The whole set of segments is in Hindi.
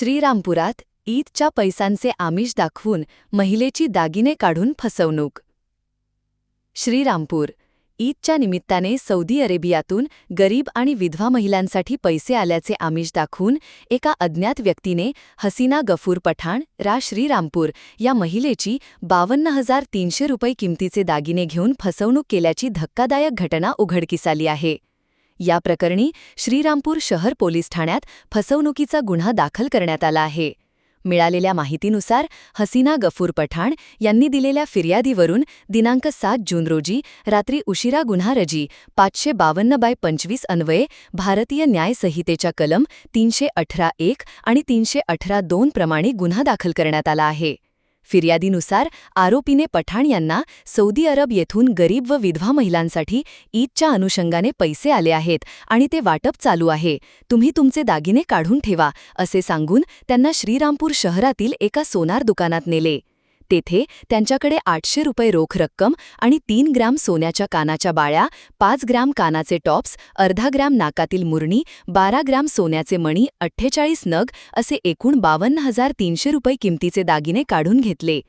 श्रीरामपुरात ईदच्या पैसांचे आमिष दाखवून महिलेची दागिने काढून फसवणूक. श्रीरामपूर ईदच्या निमित्ताने सौदी अरेबियातून गरीब आणि विधवा महिलांसाठी पैसे आल्याचे आमिष दाखवून एका अज्ञात व्यक्तीने हसीना गफूर पठाण रा श्रीरामपूर या महिलेची बावन्न हजार तीनशे रुपये किमतीचे दागिने घेऊन फसवणूक केल्याची धक्कादायक घटना उघडकीस आली आहे. या प्रकरणी श्रीरामपूर शहर पोलीस ठाण्यात फसवणुकीचा गुन्हा दाखल करण्यात आला आहे. मिळालेल्या माहितीनुसार हसीना गफूर पठाण यांनी दिलेल्या फिर्यादीवरून दिनांक सात जून रोजी रात्री उशिरा गुन्हारजी पाचशे बावन्न बाय पंचवीस अन्वये भारतीय न्यायसंहितेच्या कलम तीनशे अठरा एक आणि तीनशे अठरा दोन प्रमाणे गुन्हा दाखल करण्यात आला आहे. फिर्यादीनुसार आरोपीने पठाण यांना सौदी अरब येथून गरीब व विधवा महिलांसाठी ईदच्या अनुषंगाने पैसे आले आहेत आणि ते वाटप चालू आहे. तुम्ही तुमचे दागिने काढून ठेवा असे सांगून त्यांना श्रीरामपूर शहरातील एका सोनार दुकानात नेले. तेथे त्यांच्याकडे आठशे रुपये रोख रक्कम आणि तीन ग्रॅम सोन्याच्या कानाच्या बाळ्या पाच ग्रॅम कानाचे टॉप्स अर्धा ग्रॅम नाकातील मुरणी बारा ग्रॅम सोन्याचे मणी अठ्ठेचाळीस नग असे एकूण बावन्न हजार तीनशे रुपये किमतीचे दागिने काढून घेतले.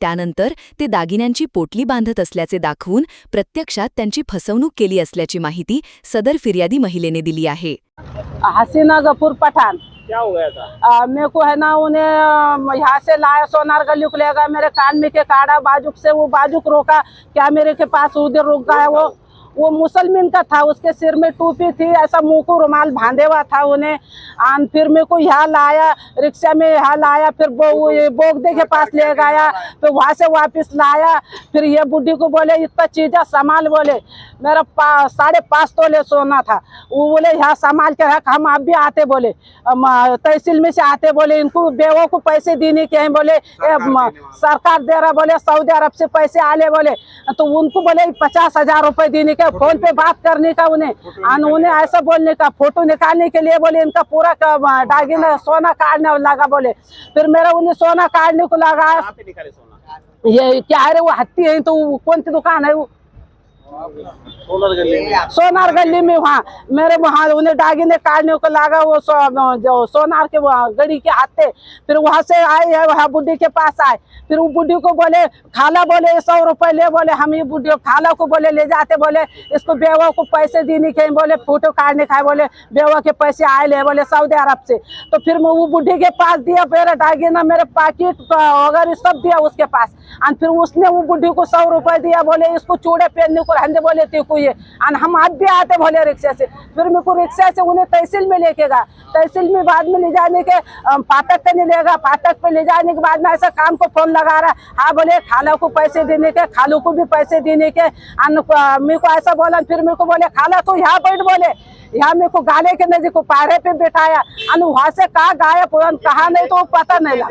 त्यानंतर ते दागिन्यांची पोटली बांधत असल्याचे दाखवून प्रत्यक्षात त्यांची फसवणूक केली असल्याची माहिती सदर फिर्यादी महिलेने दिली आहे. हसीना गफूर पठाण. क्या हो गया था? आ, मेरे को है ना उन्हें यहाँ से लाया सोनार का लुक लेगा मेरे कान में के काढ़ा बाजुक से वो बाजुक रोका। क्या मेरे के पास उधर रुक गया वो? वो मुसलमान का था उसके सिर में टोपी थी ऐसा मुँह को रुमाल बांधे हुआ था उन्हें। आन फिर मेरे को यहाँ लाया रिक्शा में यहाँ लाया फिर बो, बोगदे के पास ले गया फिर वहाँ से वापस लाया। फिर ये बुढ़ी को बोले इतना चीज़ें संभाल बोले मेरा पा, साढ़े पाँच तोले सोना था। वो बोले यहाँ संभाल के रख हम आप भी आते बोले। तहसील में से आते बोले इनको बेवों को पैसे देने के हैं बोले। ए, सरकार दे रहा बोले सऊदी अरब से पैसे आले बोले। तो उनको बोले पचास हज़ार रुपये देने के फ़ोन पे बात करने का उन्हें उन्हें ऐसा बोलने का फ़ोटो निकालने के लिए बोले इनका पूरा डागिन सोना काटने लगा बोले। फिर मेरा उन्हें सोना काटने को लगा। ये क्या है वो हत्ती है तो कौन सी दुकान है वो? सोलर गली सोनार गली में वहाँ मेरे वहाँ उन्हें दागिने काटने को लगा वो सो, जो सोनार के वहाँ गड़ी के थे फिर वहाँ से आए है वहाँ बुढ़ी के पास आए। फिर वो बुढ़ी को बोले खाला बोले सौ रुपए ले बोले हम ये बुढ़ी खाला को बोले ले जाते बोले इसको बेवा को पैसे देने के बोले फ़ोटो काटने खाए बोले बेवा के पैसे आए ले बोले सऊदी अरब से। तो फिर वो बुढ़ी के पास दिया मेरा दागिना मेरे पैकेट वगैरह सब दिया उसके पास। और फिर उसने वो बुढ़ी को सौ रुपए दिया बोले इसको चूड़े पहनने को रहने बोले थे कोई और हम आप भी आते बोले रिक्शा से। फिर मेरे को रिक्शा से उन्हें तहसील में लेके गया तहसील में बाद में ले जाने के पाठक पे नहीं लेगा। पाठक पे ले जाने के बाद में ऐसा काम को फ़ोन लगा रहा हाँ। बोले, खाला को पैसे देने के, खालू को भी पैसे देने के। मेरे को ऐसा बोला, फिर मेरे को बोले, खाला तू यहाँ बैठ बोले। यहाँ मेरे को गाले के नज़दीक को पारे पे बैठाया। और वहाँ से कहा गायब हुआ कहा नहीं तो पता नहीं लगा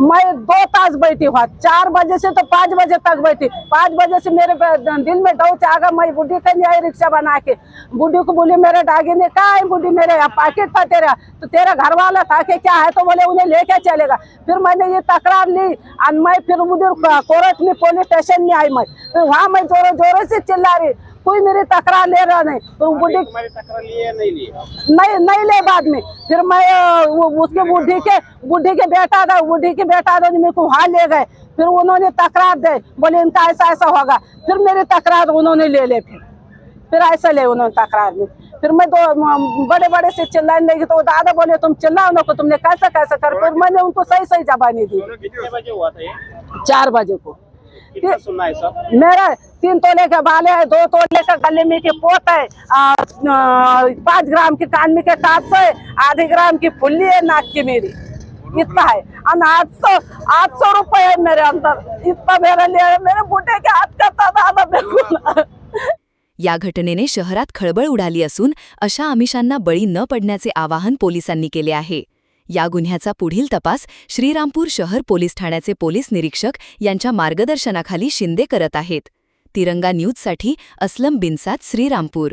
मैं दो तास बैठी हुआ। चार बजे से तो पाँच बजे तक बैठी। पाँच बजे से मेरे दिल में डौच आ गया मैं बुढ़ी कहीं आई रिक्शा बना के। बुढ़ी को बोली मेरे डागी ने कहा है बुढ़ी मेरे यहाँ पैकेट था तेरा। तो तेरा घर वाला था कि क्या है? तो बोले उन्हें लेके चलेगा। फिर मैंने ये तकरार ली। और मैं फिर उधर कोर्ट में पुलिस स्टेशन में आई मैं। फिर वहाँ मैं जोरों जोरों से चिल्ला रही। कोई मेरी तकरार ले रहा नहीं तो बुढ़ी या नहीं लिए नहीं नहीं ले बाद में। फिर मैं वो उसके बुढ़ी के बुढ़ी के बेटा था बुढ़ी के बेटा था मेरे को वहाँ ले गए। फिर उन्होंने तकरार दे बोले इनका ऐसा ऐसा होगा। फिर मेरी तकरार उन्होंने ले ले फिर। फिर ऐसा ले उन्होंने तकरार में फिर मैं दो बड़े बड़े से चिल्लाने लगी तो दादा बोले तुम चिल्लाओ ना को तुमने कैसा कैसा कर? फिर मैंने उनको सही सही जबानी दी। कितने बजे हुआ था ये? चार बजे को। कितना सुनना है सब? मेरा तीन तोले के बाले है दो तोले का गले में के पोत है पाँच ग्राम की कान में के टाप है आधे ग्राम की फुल्ली है नाक की मेरी। इतना है। और आठ सौ आठ सौ रुपये है मेरे अंदर। इतना मेरा लिए मेरे बूटे के हाथ का दादा मेरे या घटनेने शहरात खळबळ उडाली असून अशा आमिषांना बळी न पडण्याचे आवाहन पोलिसांनी केले आहे. या गुन्ह्याचा पुढील तपास श्रीरामपूर शहर पोलीस ठाण्याचे पोलीस निरीक्षक यांच्या मार्गदर्शनाखाली शिंदे करत आहेत. तिरंगा न्यूजसाठी अस्लम बिनसात श्रीरामपूर.